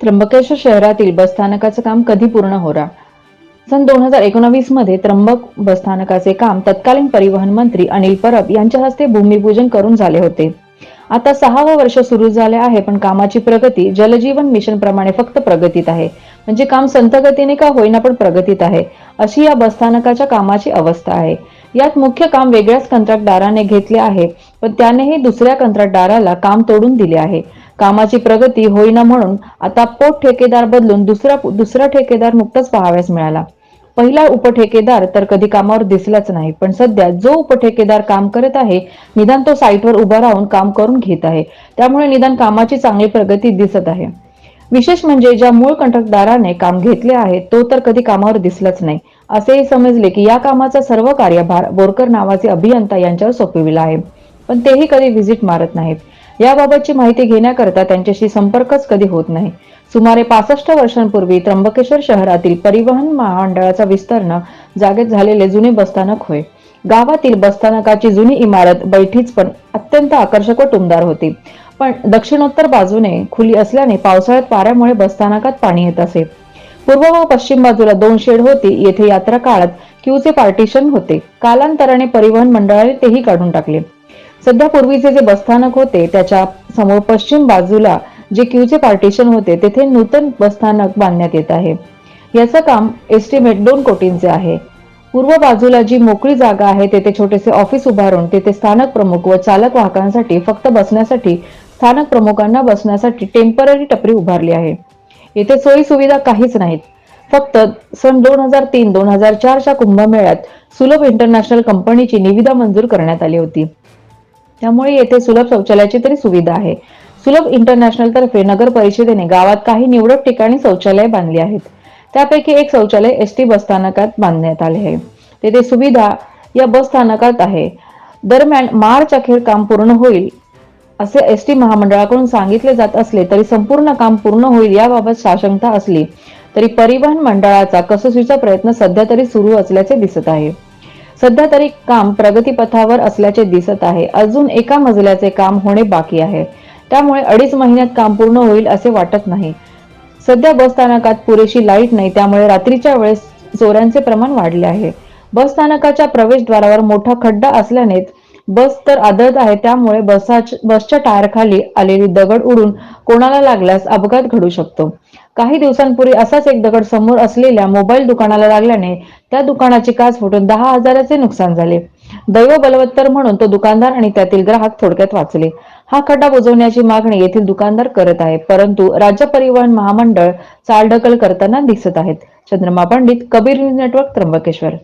त्र्यंबकेश्वर शहरातील बसस्थानकाचं काम कधी पूर्ण होणार? सन दोन हजार एकोणावीसमध्ये त्र्यंबक बसस्थानकाचे काम तत्कालीन परिवहन मंत्री अनिल परब यांच्या हस्ते भूमिपूजन करून झाले होते. आता सहावं वर्ष सुरू झाले आहे पण कामाची प्रगती जलजीवन मिशन प्रमाणे फक्त प्रगतीत आहे. म्हणजे काम संतगतीने का होईना पण प्रगतीत आहे? अशी या बसस्थानकाच्या कामाची अवस्था आहे. यात मुख्य काम वेगळ्याच कंत्राटदाराने घेतले आहे पण त्यानेही दुसऱ्या कंत्राटदाराला काम तोडून दिले आहे. कामाची प्रगती होईना म्हणून आता पोट ठेकेदार बदलून दुसरा दुसरा ठेकेदार नुकताच पाहाव्यास मिळाला. पहिला उपठेकेदार तर कधी कामावर दिसलाच नाही पण सध्या जो उपठेकेदार काम करत आहे निदान तो साईटवर उभा राहून काम करून घेत आहे. त्यामुळे निदान कामाची चांगली प्रगती दिसत आहे. विशेष म्हणजे ज्या मूळ कंत्राटदाराने काम घेतले आहे तो तर कधी कामावर दिसलाच नाही. असेही समजले की या कामाचा सर्व कार्यभार बोरकर नावाचे अभियंता यांच्यावर सोपविला आहे. पण तेही कधी व्हिजिट मारत नाहीत. याबाबतची माहिती घेण्याकरता त्यांच्याशी संपर्कच कधी होत नाही. सुमारे पासष्ट वर्षांपूर्वी त्र्यंबकेश्वर शहरातील परिवहन महामंडळाचा विस्तरण जागेत झालेले जुने बसस्थानक होय. गावातील बसस्थानकाची जुनी इमारत बैठीच पण अत्यंत आकर्षक व टुमदार होती. पण दक्षिणोत्तर बाजूने खुली असल्याने पावसाळ्यात वाऱ्यामुळे बसस्थानकात पाणी येत असे. पूर्व व पश्चिम बाजूला दोन शेड होती. येथे यात्रा काळात क्यूचे पार्टिशन होते. कालांतराने परिवहन मंडळाने तेही काढून टाकले. सध्या पूर्वीचे जे बसस्थानक होते त्याच्यासमोर पश्चिम बाजूला जे क्यूचे पार्टिशन होते तेथे नूतन बसस्थानक बांधण्यात येत आहे. याचं काम एस्टिमेट दोन कोटींचे आहे. पूर्व बाजूला जी मोकळी जागा आहे तेथे छोटेसे ऑफिस उभारून तेथे स्थानक प्रमुख व चालक वाहकांसाठी फक्त बसण्यासाठी स्थानक प्रमुखांना बसण्यासाठी टेंपररी टपरी उभारली आहे. येथे सोयी सुविधा काहीच नाहीत. फक्त सन दोन हजार तीन दोन हजार चारच्या कुंभमेळ्यात सुलभ इंटरनॅशनल कंपनीची निविदा मंजूर करण्यात आली होती. त्यामुळे येथे सुलभ शौचालयाची तरी सुविधा आहे. सुलभ इंटरनॅशनल तर्फे नगर परिषदेने गावात काही निवडक ठिकाणी शौचालय बांधली आहेत. त्यापैकी एक शौचालय एस टी बसस्थानकात बांधण्यात आले आहे. तेथे सुविधा या बसस्थानकात आहे. दरम्यान मार्च अखेर काम पूर्ण होईल असे एस टी महामंडळाकडून सांगितले जात असले तरी संपूर्ण काम पूर्ण होईल याबाबत साशंकता असली तरी परिवहन मंडळाचा कसोशीचा प्रयत्न सध्या तरी सुरू असल्याचे दिसत आहे. सध्या तरी काम प्रगतीपथावर असल्याचे दिसत आहे. अजून एका मजल्याचे काम होणे बाकी आहे. त्यामुळे अडीच महिन्यात काम पूर्ण होईल असे वाटत नाही. सध्या बस स्थानकात पुरेशी लाइट नाही त्यामुळे रात्रीच्या वेळेस चोऱ्यांचे प्रमाण वाढले आहे. बस स्थानकाच्या प्रवेशद्वारावर मोठा खड्डा असल्याने बस तर आदळत आहे त्यामुळे बसच्या टायर खाली आलेली दगड उडून कोणाला लागल्यास अपघात घडू शकतो. काही दिवसांपूर्वी असाच एक दगड समोर असलेल्या मोबाईल दुकानाला लागल्याने त्या दुकानाची काच फुटून दहा हजाराचे नुकसान झाले. दैव बलवत्तर म्हणून तो दुकानदार आणि त्यातील ग्राहक थोडक्यात वाचले. हा खड्डा बुजवण्याची मागणी येथील दुकानदार करत आहे परंतु राज्य परिवहन महामंडळ चालढकल करताना दिसत आहेत. Chandrama Pandit Kabir news network Trimbakeshwar.